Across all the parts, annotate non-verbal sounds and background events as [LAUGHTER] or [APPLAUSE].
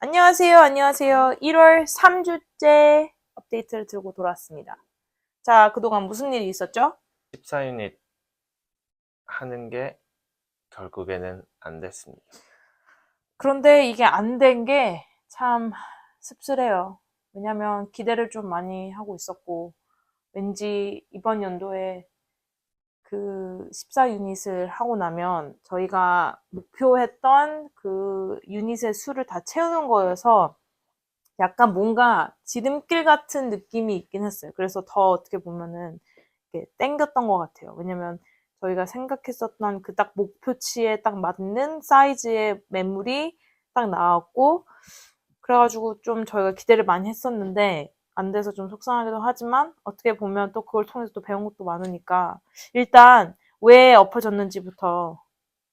안녕하세요. 안녕하세요. 1월 3주째 업데이트를 들고 돌아왔습니다. 자, 그동안 무슨 일이 있었죠? 14유닛 하는 게 결국에는 안 됐습니다. 그런데 이게 안 된 게 참 씁쓸해요. 왜냐면 기대를 좀 많이 하고 있었고, 왠지 이번 연도에 그 14유닛을 하고 나면 저희가 목표했던 그 유닛의 수를 다 채우는 거여서 약간 뭔가 지름길 같은 느낌이 있긴 했어요. 그래서 더 어떻게 보면은 이렇게 땡겼던 것 같아요. 왜냐면 저희가 생각했었던 그 딱 목표치에 딱 맞는 사이즈의 매물이 딱 나왔고, 그래가지고 좀 저희가 기대를 많이 했었는데, 안 돼서 좀 속상하기도 하지만, 어떻게 보면 또 그걸 통해서 또 배운 것도 많으니까, 일단 왜 엎어졌는지부터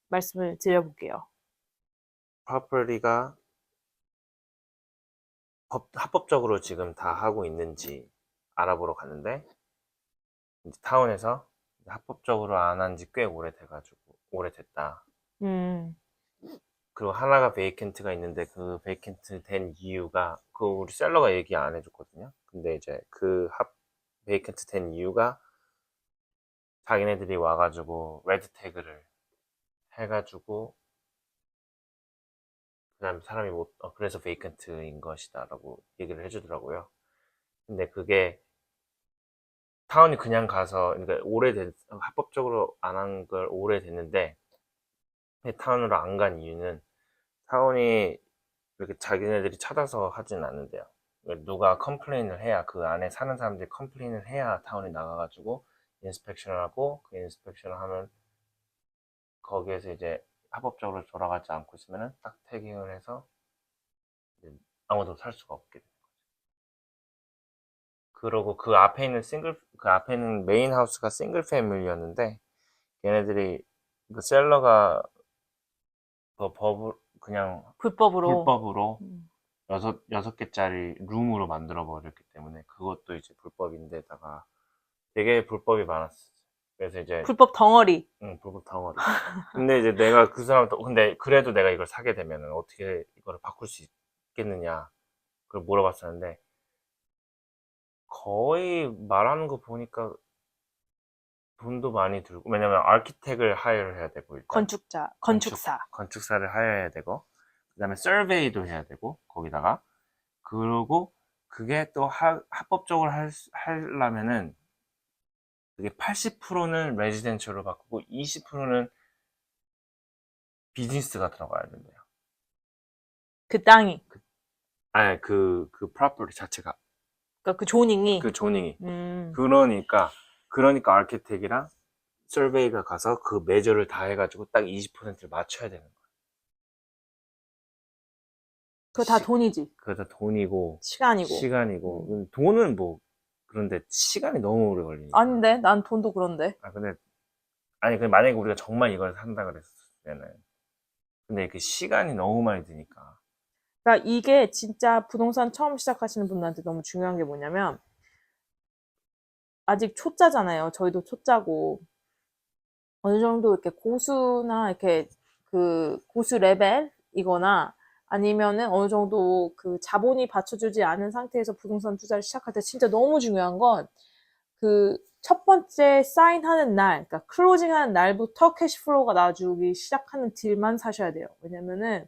말씀을 드려볼게요. 프로퍼리가 법- 합법적으로 지금 다 하고 있는지 알아보러 갔는데 이제 타운에서 합법적으로 안 한 지 꽤 오래돼가지고 오래됐다. 음, 그리고 하나가 베이켄트가 있는데 그 베이켄트 된 이유가 그 우리 셀러가 얘기 안 해줬거든요. 근데 이제 그 합 베이켄트 된 이유가 자기네들이 와가지고 레드 태그를 해가지고 그다음에 사람이 못 어, 그래서 베이컨트인 것이다라고 얘기를 해주더라고요. 근데 그게 타운이 그냥 가서 그러니까 오래된 합법적으로 안 한 걸 오래됐는데 타운으로 안 간 이유는 타운이 이렇게 자기네들이 찾아서 하진 않는데요. 누가 컴플레인을 해야 그 안에 사는 사람들이 컴플레인을 해야 타운이 나가가지고 인스펙션을 하고 그 인스펙션을 하면 거기에서 이제 합법적으로 돌아가지 않고 있으면은 딱 태깅을 해서 아무도 살 수가 없게 되는 거죠. 그러고 그 앞에 있는 싱글 그 앞에 있는 메인 하우스가 싱글 패밀리였는데 얘네들이 그 셀러가 그 법을 그냥 불법으로. 불법으로 음. 여섯 여섯 개짜리 룸으로 만들어 버렸기 때문에 그것도 이제 불법인데다가 되게 불법이 많았어. 그래서 이제 불법 덩어리. 응, 불법 덩어리. 근데 이제 내가 그 사람도, 근데 그래도 내가 이걸 사게 되면은 어떻게 이거를 바꿀 수 있겠느냐. 그걸 물어봤었는데, 거의 말하는 거 보니까 돈도 많이 들고, 왜냐면 아키텍을 하이를 해야 되고, 일단. 건축자, 건축사. 건축 사를 하여야 되고, 그 다음에 서베이도 해야 되고, 거기다가. 그리고 그게 또 하- 합법적으로 할, 수- 하려면은, 그게 80%는 레지덴셜로 바꾸고 20%는 비즈니스가 들어가야 된대요. 그 땅이. 아니, 그, 그 프로퍼티 자체가, 그러니까 그 조닝이. 그 조닝이. 음. 그러니까, 그러니까 아키텍이랑 서베이가 가서 그 매저를 다 해가지고 딱 20%를 맞춰야 되는 거예요. 그거 다 시- 돈이지. 그래서 돈이고, 시간이고. 시간이고, 음, 돈은 뭐, 그런데 시간이 너무 오래 걸리니까. 아닌데? 난 돈도 그런데. 아, 근데, 아니, 근데 만약에 우리가 정말 이걸 산다 그랬으면은, 근데 그 시간이 너무 많이 드니까. 그러니까 이게 진짜 부동산 처음 시작하시는 분들한테 너무 중요한 게 뭐냐면 아직 초짜잖아요. 저희도 초짜고 어느 정도 이렇게 고수나 이렇게 그 고수 레벨이거나 아니면은 어느 정도 그 자본이 받쳐주지 않은 상태에서 부동산 투자를 시작할 때 진짜 너무 중요한 건 그 첫 번째 사인하는 날, 그러니까 클로징하는 날부터 캐시플로우가 나와주기 시작하는 딜만 사셔야 돼요. 왜냐면은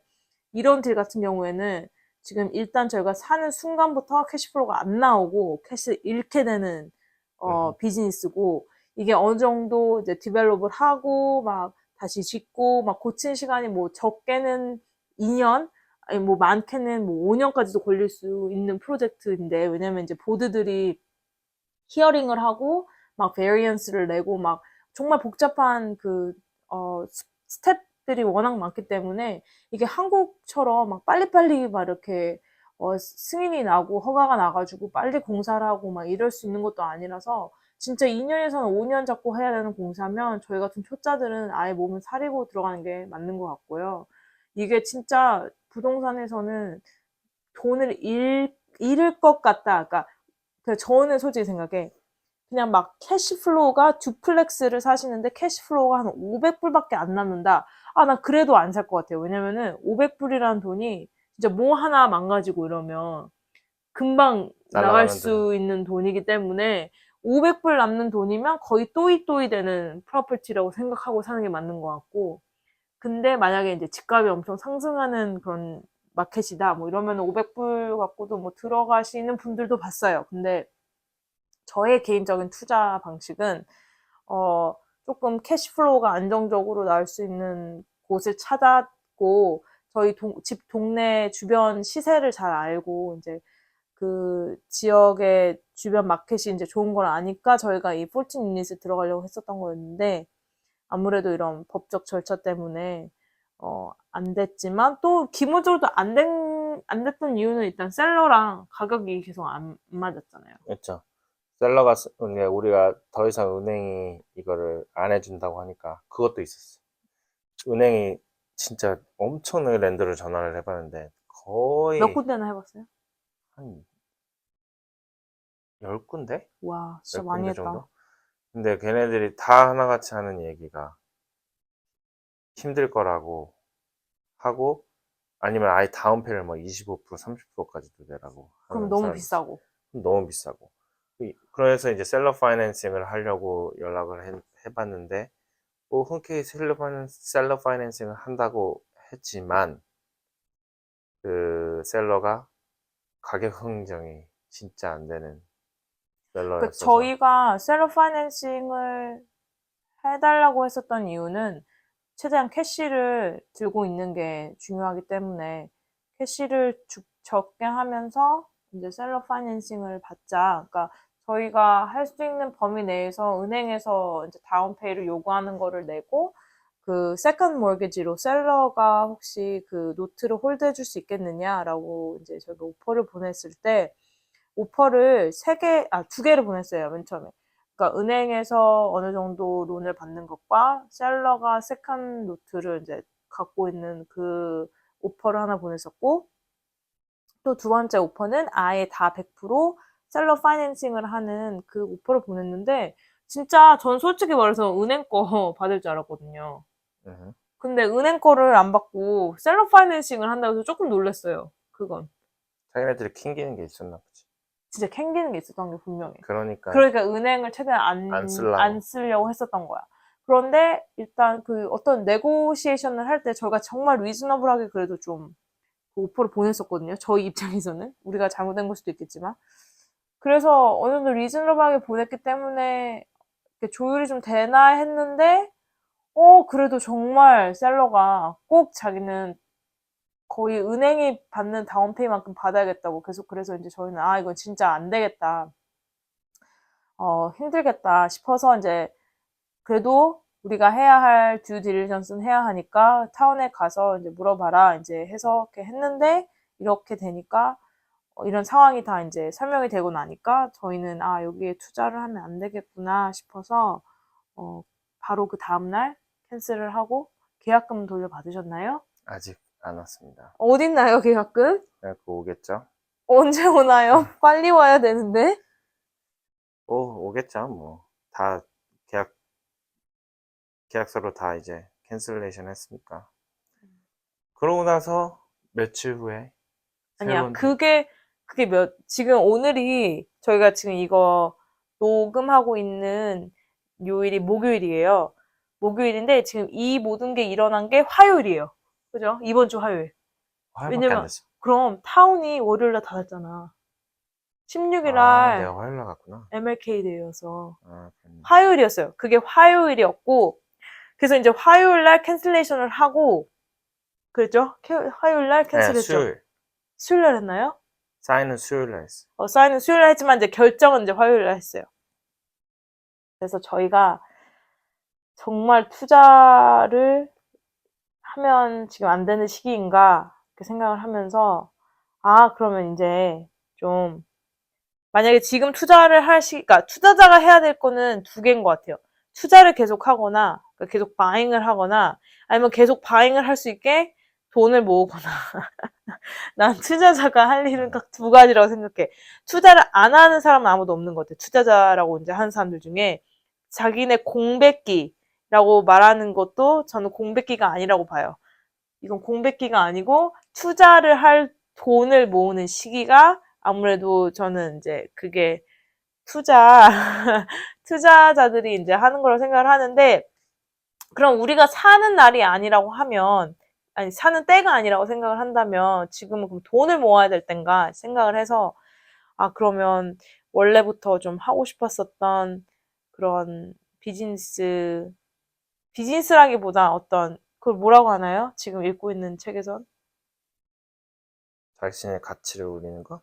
이런 딜 같은 경우에는 지금 일단 저희가 사는 순간부터 캐시플로우가 안 나오고 캐시 잃게 되는 어, 음. 비즈니스고 이게 어느 정도 이제 디벨롭을 하고 막 다시 짓고 막 고친 시간이 뭐 적게는 2년 아니 뭐 많게는 뭐 5년까지도 걸릴 수 있는 프로젝트인데 왜냐면 이제 보드들이 히어링을 하고 막 베리언스를 내고 막 정말 복잡한 그 어, 스- 스텝들이 워낙 많기 때문에 이게 한국처럼 막 빨리빨리 막 이렇게 어, 승인이 나고 허가가 나가지고 빨리 공사를 하고 막 이럴 수 있는 것도 아니라서 진짜 2년에서는 5년 잡고 해야 되는 공사면 저희 같은 초짜들은 아예 몸을 사리고 들어가는 게 맞는 것 같고요. 이게 진짜 부동산에서는 돈을 잃, 잃을 것 같다. 그러니까 그 저는 솔직히 생각해. 그냥 막 캐시플로우가 듀플렉스를 사시는데 캐시플로우가 한 500불밖에 안 남는다. 아, 나 그래도 안 살 것 같아요. 왜냐면은 500불이라는 돈이 진짜 뭐 하나 망가지고 이러면 금방 나갈 수 있는 돈이기 때문에 500불 남는 돈이면 거의 또이또이 되는 프로퍼티라고 생각하고 사는 게 맞는 것 같고 근데 만약에 이제 집값이 엄청 상승하는 그런 마켓이다 뭐 이러면 500불 갖고도 뭐 들어가시는 분들도 봤어요. 근데 저의 개인적인 투자 방식은 어 조금 캐시플로우가 안정적으로 나올 수 있는 곳을 찾았고 저희 동, 집 동네 주변 시세를 잘 알고 이제 그 지역의 주변 마켓이 이제 좋은 걸 아니까 저희가 이14 유닛을 들어가려고 했었던 거였는데 아무래도 이런 법적 절차 때문에 어, 안 됐지만 또 기본적으로 안, 된, 안 됐던 이유는 일단 셀러랑 가격이 계속 안 맞았잖아요. 그렇죠. 셀러가 우리가 더 이상 은행이 이거를 안 해준다고 하니까 그것도 있었어. 은행이 진짜 엄청나게 랜드를 전화를 해봤는데 거의 몇 군데나 해봤어요? 한 10군데? 와, 진짜 몇 많이 군데 했다. 정도? 근데 걔네들이 다 하나같이 하는 얘기가 힘들 거라고 하고 아니면 아예 다운페이를 뭐 25% 30%까지도 내라고 그럼 너무 사람이 비싸고. 너무 비싸고 이- 그래서 이제 셀러 파이낸싱을 하려고 연락을 해, 해봤는데 뭐 흔쾌히 셀러 파이낸싱, 셀러 파이낸싱을 한다고 했지만 그 셀러가 가격 흥정이 진짜 안 되는 셀러였어서 그 저희가 셀러 파이낸싱을 해달라고 했었던 이유는 최대한 캐시를 들고 있는 게 중요하기 때문에 캐시를 주- 적게 하면서 이제 셀러 파이낸싱을 받자. 그러니까 저희가 할 수 있는 범위 내에서 은행에서 이제 다운페이를 요구하는 거를 내고 그 세컨드 mortgage로 셀러가 혹시 그 노트를 홀드해 줄 수 있겠느냐라고 이제 저희가 오퍼를 보냈을 때 오퍼를 세 개, 아, 두 개를 보냈어요, 맨 처음에. 그러니까 은행에서 어느 정도 론을 받는 것과 셀러가 세컨 노트를 이제 갖고 있는 그 오퍼를 하나 보냈었고, 또 두 번째 오퍼는 아예 다 100% 셀러 파이낸싱을 하는 그 오퍼를 보냈는데, 진짜 전 솔직히 말해서 은행 거 [LAUGHS] 받을 줄 알았거든요. 음. 근데 은행 거를 안 받고 셀러 파이낸싱을 한다고 해서 조금 놀랐어요. 그건. 자기네들이 캥기는 게 있었나 보지. 진짜 캥기는 게 있었던 게 분명해. 그러니까 그러니까 은행을 최대한 안, 안 쓰려고. 안 쓰려고 했었던 거야. 그런데 일단 그 어떤 네고시에이션을 할 때 저희가 정말 리즈너블하게 그래도 좀 그 오퍼를 보냈었거든요. 저희 입장에서는. 우리가 잘못된 걸 수도 있겠지만. 그래서 어느 정도 리즈너블하게 보냈기 때문에 조율이 좀 되나 했는데, 어, 그래도 정말 셀러가 꼭 자기는 거의 은행이 받는 다운페이만큼 받아야겠다고 계속 그래서 이제 저희는 아, 이건 진짜 안 되겠다. 어, 힘들겠다 싶어서 이제 그래도 우리가 해야 할 듀 딜리전스는 해야 하니까 타운에 가서 이제 물어봐라 이제 해서 이렇게 했는데 이렇게 되니까 어, 이런 상황이 다 이제 설명이 되고 나니까 저희는 아 여기에 투자를 하면 안 되겠구나 싶어서 어, 바로 그 다음날 캔슬을 하고 계약금 돌려받으셨나요? 아직 안 왔습니다. 어딨나요 계약금? 그래갖고 오겠죠? 언제 오나요? 빨리 와야 되는데. 오, 오겠죠, 뭐. 다 계약, 계약서로 다 이제 캔슬레이션 했으니까. 그러고 나서 며칠 후에 아니야, 새로운 그게, 그게 몇, 지금 오늘이, 저희가 지금 이거 녹음하고 있는 요일이 목요일이에요. 목요일인데, 지금 이 모든 게 일어난 게 화요일이에요. 그죠? 이번 주 화요일. 왜냐면. 그럼 타운이 월요일 날 닫았잖아. 16일 날 아, 내가 화요일 나갔구나. MLK 데이여서. 아. 화요일이었어요. 그게 화요일이었고, 그래서 이제 화요일 날 캔슬레이션을 하고, 그랬죠? 캐- 화요일날 네, 캔슬했죠. 수요일. 수요일 날 했나요? 사인은 수요일 날 했어. 어, 사인은 수요일에 했지만 이제 결정은 이제 화요일에 했어요. 그래서 저희가 정말 투자를 하면 지금 안 되는 시기인가 이렇게 생각을 하면서 아 그러면 이제 좀 만약에 지금 투자를 할 시, 그러니까 투자자가 해야 될 거는 두 개인 것 같아요. 투자를 계속 하거나 그러니까 계속 바잉을 하거나 아니면 계속 바잉을 할 수 있게 돈을 모으거나 [LAUGHS] [LAUGHS] 난 투자자가 할 일은 딱두 가지라고 생각해. 투자를 안 하는 사람은 아무도 없는 것 같아. 투자자라고 이제 하는 사람들 중에 자기네 공백기라고 말하는 것도 저는 공백기가 아니라고 봐요. 이건 공백기가 아니고 투자를 할 돈을 모으는 시기가 아무래도 저는 이제 그게 투자, [LAUGHS] 투자자들이 이제 하는 거라고 생각을 하는데, 그럼 우리가 사는 날이 아니라고 하면, 아니, 사는 때가 아니라고 생각을 한다면, 지금은 그럼 돈을 모아야 될 땐가 생각을 해서, 아, 그러면 원래부터 좀 하고 싶었었던 그런 비즈니스, 비즈니스라기보다 어떤, 그걸 뭐라고 하나요? 지금 읽고 있는 책에선? 자신의 가치를 올리는 거?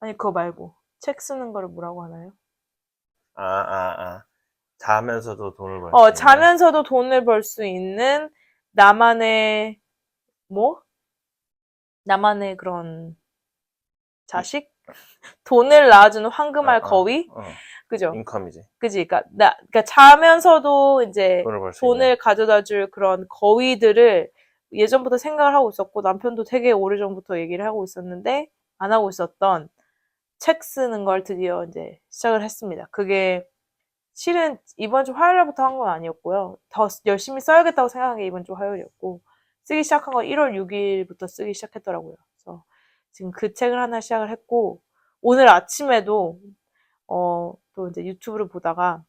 아니, 그거 말고. 책 쓰는 거를 뭐라고 하나요? 아, 아, 아. 자면서도 돈을 벌수 어, 있는. 자면서도 돈을 벌 수 있는 나만의, 뭐? 나만의 그런 자식? 돈을 낳아주는 황금알 어, 어, 거위? 어, 그죠? 인컴이지. 그지? 그니까, 나, 그니까 자면서도 이제 돈을 벌수 있는. 돈을 가져다 줄 그런 거위들을 예전부터 생각을 하고 있었고, 남편도 되게 오래전부터 얘기를 하고 있었는데, 안 하고 있었던 책 쓰는 걸 드디어 이제 시작을 했습니다. 그게 실은 이번 주 화요일부터 한 건 아니었고요. 더 열심히 써야겠다고 생각한 게 이번 주 화요일이었고, 쓰기 시작한 건 1월 6일부터 쓰기 시작했더라고요. 그래서 지금 그 책을 하나 시작을 했고, 오늘 아침에도, 어, 또 이제 유튜브를 보다가,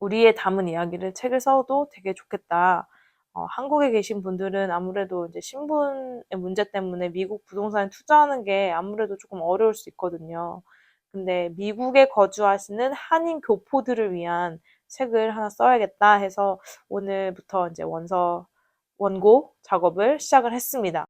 우리의 담은 이야기를 책을 써도 되게 좋겠다. 어, 한국에 계신 분들은 아무래도 이제 신분의 문제 때문에 미국 부동산에 투자하는 게 아무래도 조금 어려울 수 있거든요. 근데 미국에 거주하시는 한인 교포들을 위한 책을 하나 써야겠다 해서 오늘부터 이제 원서, 원고 작업을 시작을 했습니다.